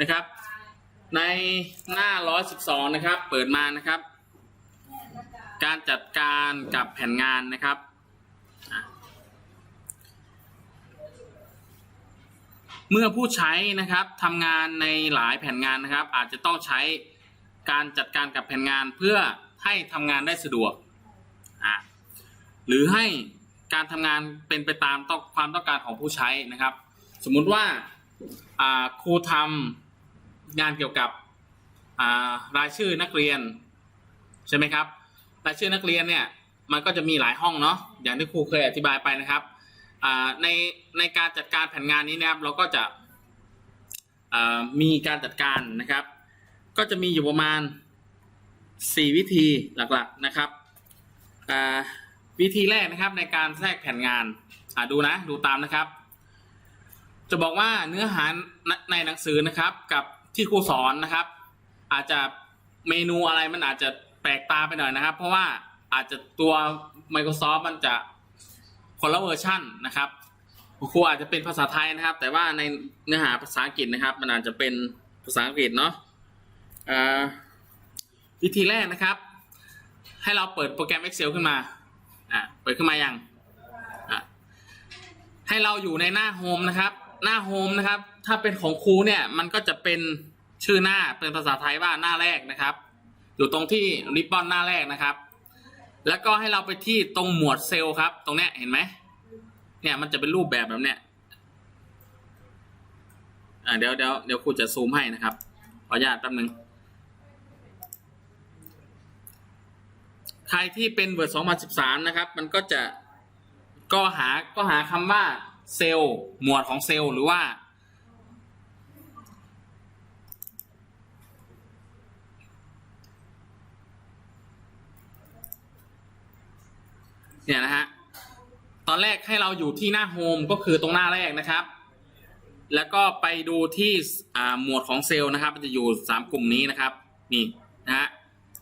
นะครับ ในหน้า 112 นะครับ เปิดมานะครับ การจัดการกับแผนงานนะครับเมื่อผู้ใช้นะครับทำงานในหลายแผนงานนะครับ อาจจะต้องใช้การจัดการกับแผนงานเพื่อให้ทำงานได้สะดวกอะหรือให้การทำงานเป็นไปตามต้องความต้องการของผู้ใช้นะครับ สมมุติว่าครูทำ งานเกี่ยวกับรายชื่อนักเรียน ใช่ไหมครับ รายชื่อนักเรียนเนี่ยมันก็จะมีหลายห้องเนาะอย่างที่ครูเคยอธิบายไปนะครับในในการจัดการแผนงานนี้นะครับ เราก็จะมีการจัดการนะครับ ก็จะมีอยู่ประมาณ 4 วิธีหลักๆนะครับวิธีแรกนะครับในการแทรกแผนงานดูนะดูตามนะครับ จะบอกว่าเนื้อหาในในหนังสือนะครับกับ ที่ครูสอนนะครับ อาจจะเมนูอะไรมันอาจจะแปลกตาไปหน่อยนะครับ เพราะว่าอาจจะตัว Microsoft มันจะคนละเวอร์ชันนะครับครูอาจจะเป็นภาษาไทยนะครับ แต่ว่าในเนื้อหาภาษาอังกฤษนะครับ มันอาจจะเป็นภาษาอังกฤษเนาะวิธีแรกนะครับ ให้เราเปิดโปรแกรม Excel ขึ้นมาอะเปิดขึ้นมายังอะให้เราอยู่ในหน้าโฮมนะครับ หน้าโฮมนะครับ ถ้าเป็นของครูเนี่ยมันก็จะเป็นชื่อหน้าเป็นภาษาไทยว่าหน้าแรกนะครับ อยู่ตรงที่ริบบอนหน้าแรกนะครับ แล้วก็ให้เราไปที่ตรงหมวดเซลล์ครับ ตรงเนี้ยเห็นไหมเนี่ยมันจะเป็นรูปแบบแบบเนี้ยอ่าเดี๋ยวเดี๋ยวเดี๋ยวครูจะซูมให้นะครับขออนุญาตแป๊บนึงใครที่เป็น Word 2013 นะครับ มันก็จะก็หาก็หาคำว่าเซลล์หมวดของเซลล์หรือว่า เนี่ยนะฮะตอนแรกให้เราอยู่ที่หน้าโฮมก็คือตรงหน้าแรกนะครับ แล้วก็ไปดูที่หมวดของเซลล์นะครับมันจะอยู่สามกลุ่มนี้นะครับ นี่นะฮะ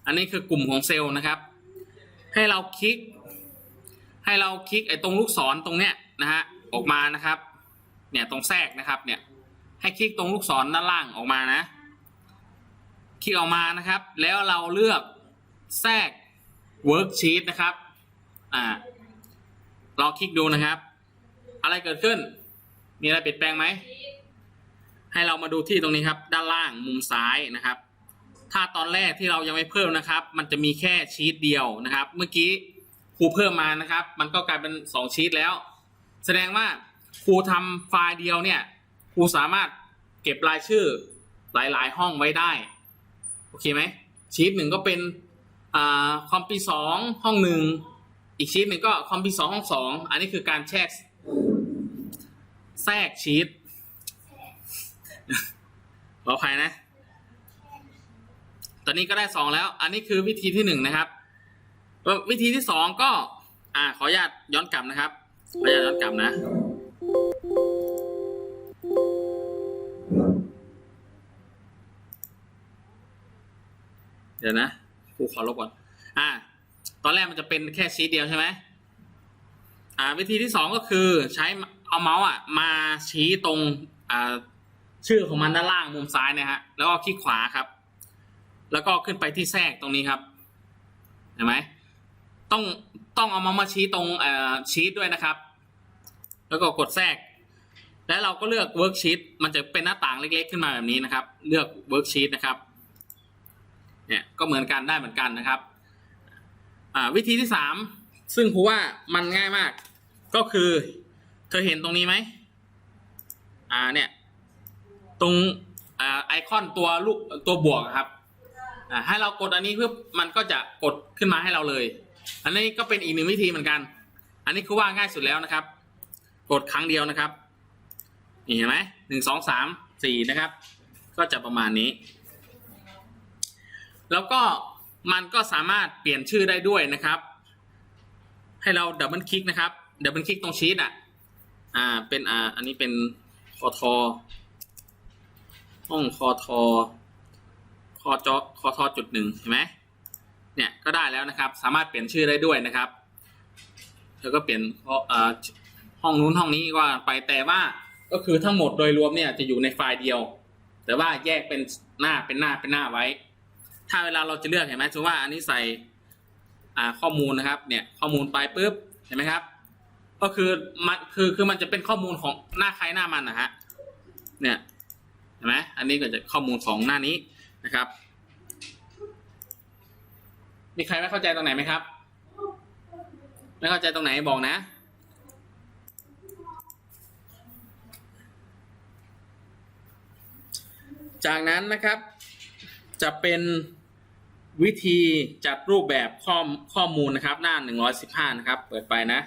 อันนี้คือกลุ่มของเซลล์นะครับ ให้เราคลิก ให้เราคลิกไอ้ตรงลูกศรตรงเนี้ยนะฮะออกมานะครับ เนี่ยตรงแทรกนะครับ เนี่ย ให้คลิกตรงลูกศรด้านล่างออกมานะคลิกออกมานะครับ แล้วเราเลือกแทรก worksheet นะครับ อ่าคลิกดูนะครับ อะไรเกิดขึ้น มีอะไรเปลี่ยนแปลงไหม ให้เรามาดูที่ตรงนี้ครับ ด้านล่างมุมซ้ายนะครับ ถ้าตอนแรกที่เรายังไม่เพิ่มนะครับ มันจะมีแค่ชีตเดียวนะครับ เมื่อกี้ครูเพิ่มมานะครับ มันก็กลายเป็นสองชีตแล้ว แสดงว่าครูทำไฟล์เดียวเนี่ยครูสามารถเก็บรายชื่อหลาย ๆ ห้องไว้ได้โอเคไหมชีตหนึ่งก็เป็นอ่าคอมปีสองห้องหนึ่ง อีกชีตหนึ่งก็คอมปีสองห้องสองอันนี้คือการแทรกแทรกชีตขออภัยนะ ตอนนี้ก็ได้สองแล้ว อันนี้คือวิธีที่หนึ่งนะครับ วิธีที่สองก็ อ่า ขออนุญาตย้อนกลับนะครับ ขออนุญาตย้อนกลับนะเดี๋ยวนะครูขอลบก่อน อ่า ตอนแรกมันจะเป็นแค่ชีตเดียวใช่ไหมอ่า วิธีที่สองก็คือใช้เอาเมาส์อะ มาชี้ตรงอ่าชื่อของมันด้านล่างมุมซ้ายนะฮะ แล้วก็คลิกขวาครับ แล้วก็ขึ้นไปที่แทรกตรงนี้ครับ เห็นไหม ต้องต้องเอามามาชี้ตรงอ่อชีตด้วยนะครับ แล้วก็กดแทรก แล้วเราก็เลือกเวิร์กชีตมันจะเป็นหน้าต่างเล็ก ๆ ขึ้นมาแบบนี้นะครับ เลือกเวิร์กชีตนะครับ เนี่ย ก็เหมือนกันได้เหมือนกันนะครับ วิธีที่สามซึ่งครูว่ามันง่ายมาก ก็คือ เธอเห็นตรงนี้ไหมอ่าเนี่ย ตรงอ่าไอคอนตัวลูกตัวบวกครับอ่าให้เรากดอันนี้เพื่อมันก็จะกดขึ้นมาให้เราเลย อันนี้ก็เป็นอีกหนึ่งวิธีเหมือนกัน อันนี้คือว่าง่ายสุดแล้วนะครับ กดครั้งเดียวนะครับนี่เห็นไหมหนึ่งสองสามสี่นะครับ ก็จะประมาณนี้ แล้วก็ มันก็สามารถเปลี่ยนชื่อได้ด้วยนะครับ ให้เราดับเบิลคลิกนะครับดับเบิลคลิกตรงชีตอะ อ่า เป็นอ่า อันนี้เป็นคอทอห้องคอทอคอจอคอทอจุดหนึ่งเห็นไหมเนี่ยก็ได้แล้วนะครับ สามารถเปลี่ยนชื่อได้ด้วยนะครับแล้วก็เปลี่ยนเอ่อห้องนู้นห้องนี้ก็ไปแต่ว่าก็คือทั้งหมดโดยรวมเนี่ยจะอยู่ในไฟล์เดียว แต่ว่าแยกเป็นหน้าเป็นหน้าเป็นหน้าไว้ ถ้าเวลาเราจะเลือกเห็นไหมสมมติว่าอันนี้ใส่ข้อมูลนะครับ เนี่ยข้อมูลไปปุ๊บเห็นไหมครับ ก็คือมันคือคือมันจะเป็นข้อมูลของหน้าใครหน้ามันนะฮะเนี่ยเห็นไหมอันนี้ก็จะข้อมูลของหน้านี้นะครับ มีใครไม่เข้าใจตรงไหนไหมครับ ไม่เข้าใจตรงไหนบอกนะจากนั้นนะครับจะเป็น วิธีจัดรูปแบบข้อข้อมูลนะครับ หน้า 115 นะครับ เปิดไปนะ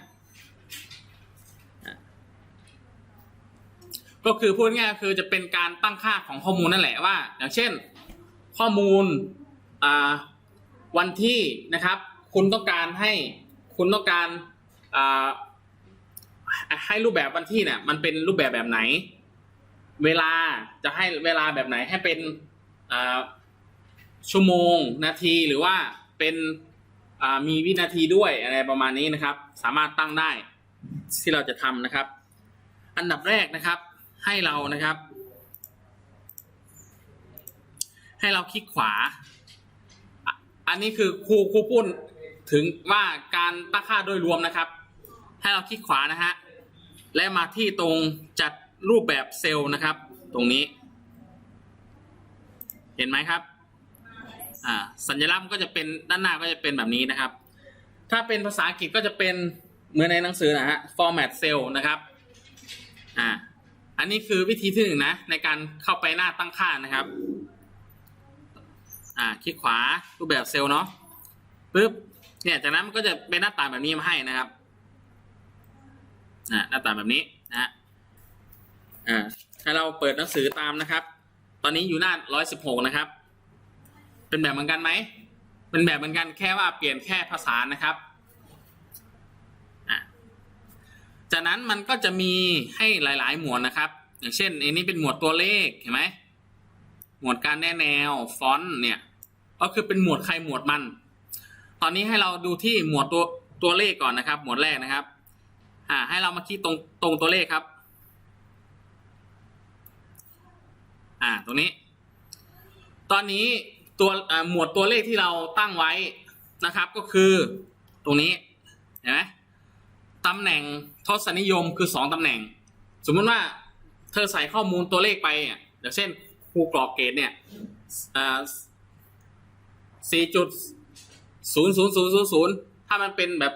ก็คือพูดง่ายๆคือจะเป็นการตั้งค่าของข้อมูลนั่นแหละว่า อย่างเช่น ข้อมูลวันที่นะครับ คุณต้องการให้คุณต้องการให้รูปแบบวันที่เนี่ย มันเป็นรูปแบบแบบไหน เวลาจะให้เวลาแบบไหนให้เป็นอ่า ชั่วโมง นาทีหรือว่าเป็นมีวินาทีด้วยอะไรประมาณนี้นะครับ สามารถตั้งได้ที่เราจะทำนะครับ อันดับแรกนะครับ ให้เรานะครับ ให้เราคลิกขวา อันนี้คือครูครูพูดถึงว่าการตั้งค่าโดยรวมนะครับ ให้เราคลิกขวานะฮะและมาที่ตรงจัดรูปแบบเซลล์นะครับ ตรงนี้ เห็นไหมครับ อ่าสัญลักษณ์ก็จะเป็นด้านหน้าก็จะเป็นแบบนี้นะครับ ถ้าเป็นภาษาอังกฤษก็จะเป็นเหมือนในหนังสือนะฮะ format cell นะครับอ่าอันนี้คือวิธีที่หนึ่งนะในการเข้าไปหน้าตั้งค่านะครับอ่าคลิกขวารูปแบบเซลล์เนาะปึ๊บเนี่ยจากนั้นมันก็จะเป็นหน้าต่างแบบนี้มาให้นะครับอ่าหน้าต่างแบบนี้นะฮะอ่าให้เราเปิดหนังสือตามนะครับ ตอนนี้อยู่หน้าร้อยสิบหกนะครับ เป็นแบบเหมือนกันไหม เป็นแบบเหมือนกันแค่ว่าเปลี่ยนแค่ภาษานะครับ จากนั้นมันก็จะมีให้หลาย ๆ หมวดนะครับ อย่างเช่นอันนี้เป็นหมวดตัวเลขเห็นไหม หมวดการแนแนว ฟอนต์เนี่ย ก็คือเป็นหมวดใครหมวดมัน ตอนนี้ให้เราดูที่หมวดตัวตัวเลขก่อนนะครับ หมวดแรกนะครับ อ่า ให้เรามาคลิกตรงตรงตัวเลขครับ อ่า ตรงนี้ ตอนนี้ ตัวหมวดตัวเลขที่เราตั้งไว้นะครับ ก็คือตรงนี้เห็นไหมตำแหน่งทศนิยมคือสองตำแหน่ง สมมติว่าเธอใส่ข้อมูลตัวเลขไปอะอย่างเช่นครูกรอกเกรดเนี่ยสี่จุดศูนย์ศูนย์ศูนย์ศูนย์ศูนย์ถ้ามันเป็นแบบ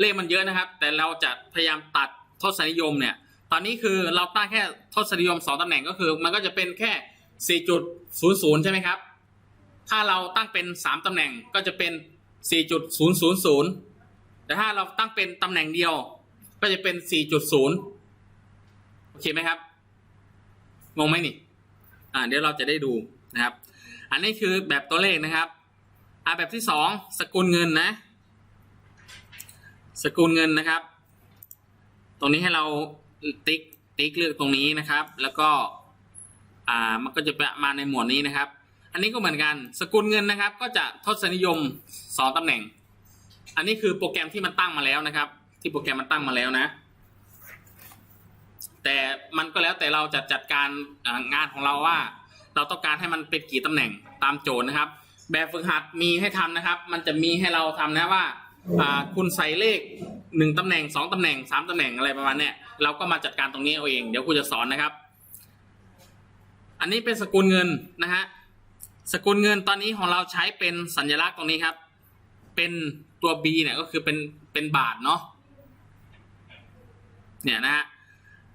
เลขมันเยอะนะครับ แต่เราจะพยายามตัดทศนิยมเนี่ย ตอนนี้คือเราตั้งแค่ทศนิยมสองตำแหน่งก็คือ มันก็จะเป็นแค่สี่จุดศูนย์ศูนย์ใช่ไหมครับ ถ้าเราตั้งเป็นสามตำแหน่งก็จะเป็นสี่จุดศูนย์ศูนย์ศูนย์แต่ถ้าเราตั้งเป็นตำแหน่งเดียว ก็จะเป็นสี่จุดศูนย์โอเคไหมครับ งงไหมนี่ อ่า เดี๋ยวเราจะได้ดูนะครับ อันนี้คือแบบตัวเลขนะครับ อ่าแบบที่สองสกุลเงินนะ สกุลเงินนะครับ ตรงนี้ให้เราติ๊กติ๊กเลือกตรงนี้นะครับ แล้วก็ อ่า มันก็จะมาในหมวดนี้นะครับ อันนี้ก็เหมือนกัน สกุลเงินนะครับ ก็จะทศนิยมสองตำแหน่ง อันนี้คือโปรแกรมที่มันตั้งมาแล้วนะครับ ที่โปรแกรมมันตั้งมาแล้วนะ แต่มันก็แล้วแต่เราจะจัดการงานของเราว่า เราต้องการให้มันเป็นกี่ตำแหน่งตามโจทย์นะครับ แบบฝึกหัดมีให้ทำนะครับ มันจะมีให้เราทำนะว่าคุณใส่เลขหนึ่งตำแหน่งสองตำแหน่งสามตำแหน่งอะไรประมาณเนี้ยเราก็มาจัดการตรงนี้เอาเอง เดี๋ยวครูจะสอนนะครับ อันนี้เป็นสกุลเงินนะฮะ สกุลเงินตอนนี้ของเราใช้เป็นสัญลักษณ์ตรงนี้ครับ เป็นตัว B เนี่ยก็คือเป็นเป็นบาทเนาะเนี่ยนะฮะ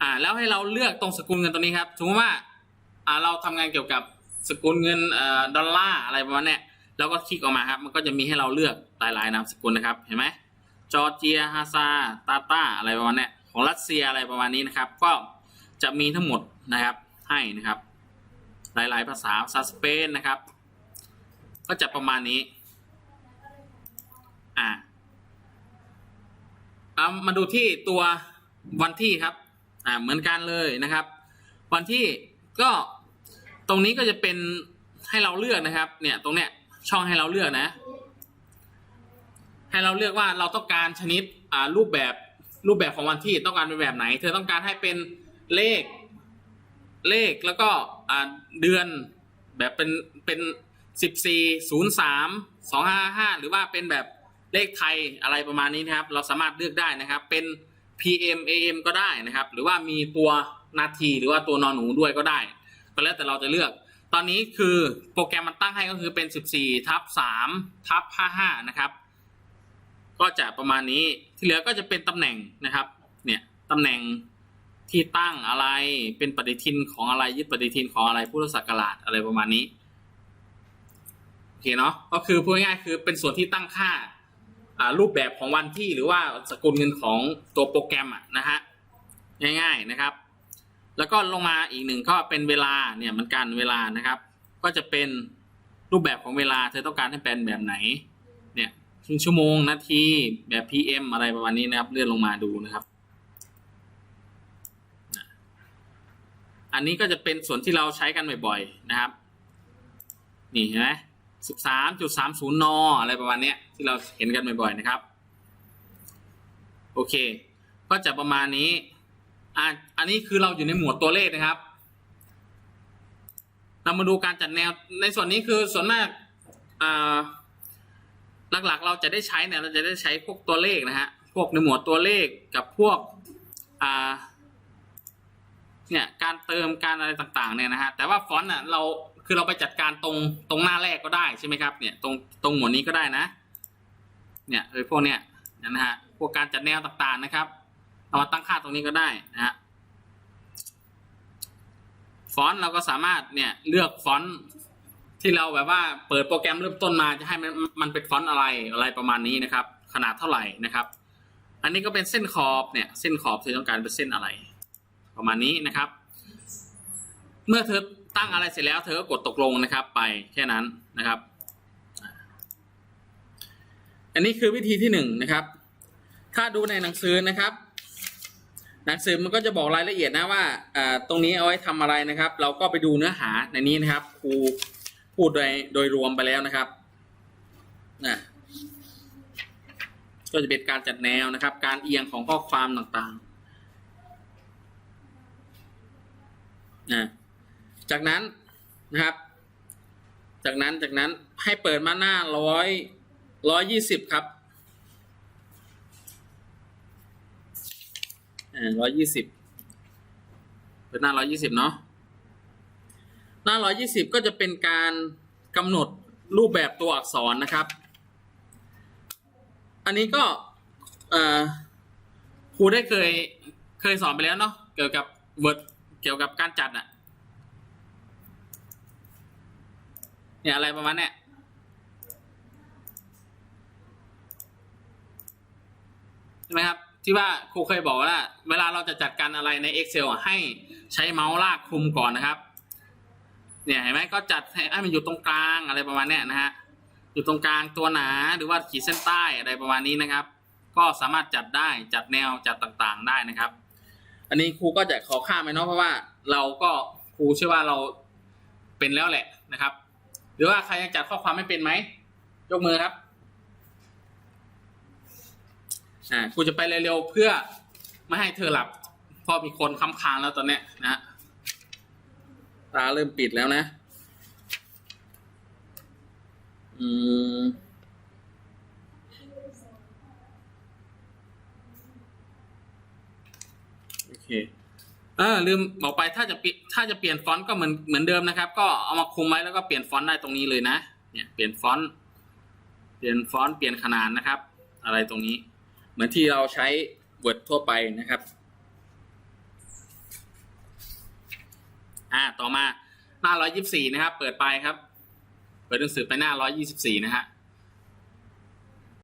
อ่าแล้วให้เราเลือกตรงสกุลเงินตัวนี้ครับสมมติว่าอ่าเราทำงานเกี่ยวกับสกุลเงินเอ่อดอลลาร์อะไรประมาณเนี้ยเราก็คลิกออกมาครับ มันก็จะมีให้เราเลือกหลายๆนามสกุลนะครับ เห็นไหมจอร์เจียฮาซาตาตาอะไรประมาณเนี้ยของรัสเซียอะไรประมาณนี้นะครับ ก็จะมีทั้งหมดนะครับให้นะครับ หลาย ๆ ภาษาภาษาสเปนนะครับ ก็จะประมาณนี้ อ่าเอามาดูที่ตัววันที่ครับ อ่า เหมือนกันเลยนะครับ วันที่ก็ตรงนี้ก็จะเป็นให้เราเลือกนะครับ เนี่ย ตรงเนี้ยช่องให้เราเลือกนะ ให้เราเลือกว่าเราต้องการชนิด อ่า รูปแบบรูปแบบของวันที่ต้องการเป็นแบบไหน เธอต้องการให้เป็นเลข เลขแล้วก็ เดือนแบบเป็นเป็นสิบสี่ศูนย์สามสองห้าห้าหรือว่าเป็นแบบเลขไทยอะไรประมาณนี้นะครับ เราสามารถเลือกได้นะครับ เป็น PM AM ก็ได้นะครับ หรือว่ามีตัวนาทีหรือว่าตัวนอนหนูด้วยก็ได้ ก็แล้วแต่เราจะเลือก ตอนนี้คือโปรแกรมมันตั้งให้ก็คือเป็น 14ทับ3ทับ55 นะครับ ก็จะประมาณนี้ที่เหลือก็จะเป็นตำแหน่งนะครับ เนี่ยตำแหน่ง ที่ตั้งอะไรเป็นปฏิทินของอะไรยึดปฏิทินของอะไรพุทธศักราชอะไรประมาณนี้โอเคเนาะก็คือพูดง่ายๆคือเป็นส่วนที่ตั้งค่าอ่ารูปแบบของวันที่หรือว่าสกุลเงินของตัวโปรแกรมอะนะฮะง่ายๆนะครับ แล้วก็ลงมาอีกหนึ่งก็เป็นเวลาเนี่ยมันการเวลานะครับ ก็จะเป็นรูปแบบของเวลาเธอต้องการให้เป็นแบบไหนเนี่ยชั่วโมงนาทีแบบ PM อะไรประมาณนี้นะครับเลื่อนลงมาดูนะครับ อันนี้ก็จะเป็นส่วนที่เราใช้กันบ่อยๆนะครับ นี่เห็นไหมสิบสามจุดสามศูนย์นออะไรประมาณเนี้ยที่เราเห็นกันบ่อยๆนะครับ โอเค ก็จะประมาณนี้อะอันนี้คือเราอยู่ในหมวดตัวเลขนะครับเรามาดูการจัดแนวในส่วนนี้คือส่วนมากอ่าหลักๆ เราจะได้ใช้เนี่ยเราจะได้ใช้พวกตัวเลขนะฮะพวกในหมวดตัวเลขกับพวกอ่า เนี่ยการเติมการอะไรต่างๆเนี่ยนะฮะแต่ว่าฟอนต์อะเราคือเราไปจัดการตรงตรงหน้าแรกก็ได้ใช่ไหมครับเนี่ยตรงตรงหมวดนี้ก็ได้นะ เนี่ยเออพวกเนี้ยนะฮะพวกการจัดแนวต่างๆนะครับเอามาตั้งค่าตรงนี้ก็ได้นะฮะฟอนต์เราก็สามารถเนี่ยเลือกฟอนต์ที่เราแบบว่าเปิดโปรแกรมเริ่มต้นมาจะให้มันมันเป็นฟอนต์อะไรอะไรประมาณนี้นะครับ ขนาดเท่าไหร่นะครับ อันนี้ก็เป็นเส้นขอบเนี่ยเส้นขอบเธอต้องการเป็นเส้นอะไร ประมาณนี้นะครับ เมื่อเธอตั้งอะไรเสร็จแล้วเธอก็กดตกลงนะครับ ไปแค่นั้นนะครับ อันนี้คือวิธีที่หนึ่งนะครับ ถ้าดูในหนังสือนะครับ หนังสือมันก็จะบอกรายละเอียดนะว่าตรงนี้เอาไว้ทำอะไรนะครับ เราก็ไปดูเนื้อหาในนี้นะครับครูพูดโดยโดยรวมไปแล้วนะครับนะก็จะเป็นการจัดแนวนะครับ การเอียงของข้อความต่างๆ นะจากนั้นนะครับ จากนั้นจากนั้นให้เปิดมาหน้าร้อยร้อยยี่สิบครับร้อยยี่สิบเป็นหน้าร้อยยี่สิบเนาะหน้าร้อยยี่สิบก็จะเป็นการกำหนดรูปแบบตัวอักษรนะครับ อันนี้ก็ครูได้เคยเคยสอนไปแล้วเนาะเกี่ยวกับ Word กี่ยวกับการจัดอะเนี่ยอะไรประมาณเนี้ยใช่ไหมครับที่ว่าครูเคยบอกว่า เวลาเราจะจัดการอะไรใน Excel ให้ใช้เมาส์ลากคลุมก่อนนะครับเนี่ยเห็นไหมก็จัดให้ให้มันอยู่ตรงกลางอะไรประมาณเนี้ยนะฮะอยู่ตรงกลางตัวหนาหรือว่าขีดเส้นใต้อะไรประมาณนี้นะครับ ก็สามารถจัดได้จัดแนวจัดต่างๆได้นะครับ อันนี้ครูก็จะขอข้ามไปเนาะเพราะว่าเราก็ครูเชื่อว่าเราเป็นแล้วแหละนะครับ หรือว่าใครยังจัดข้อความไม่เป็นไหมยกมือครับอ่ากูจะไปเร็วๆเพื่อไม่ให้เธอหลับเพราะมีคนค้ำค้างแล้วตอนเนี้ยนะตาเริ่มปิดแล้วนะ อืมโอ เคเออลืมบอกไปถ้าจะถ้าจะเปลี่ยนฟอนต์ก็เหมือนเหมือนเดิมนะครับ ก็เอามาคุมไว้แล้วก็เปลี่ยนฟอนต์ได้ตรงนี้เลยนะ เนี่ยเปลี่ยนฟอนต์เปลี่ยนฟอนต์เปลี่ยนขนาดนะครับ อะไรตรงนี้ เหมือนที่เราใช้ Word ทั่วไปนะครับ อ่าต่อมาหน้า 124 นะครับ เปิดไปครับ เปิดหนังสือไปหน้า 124 นะฮะ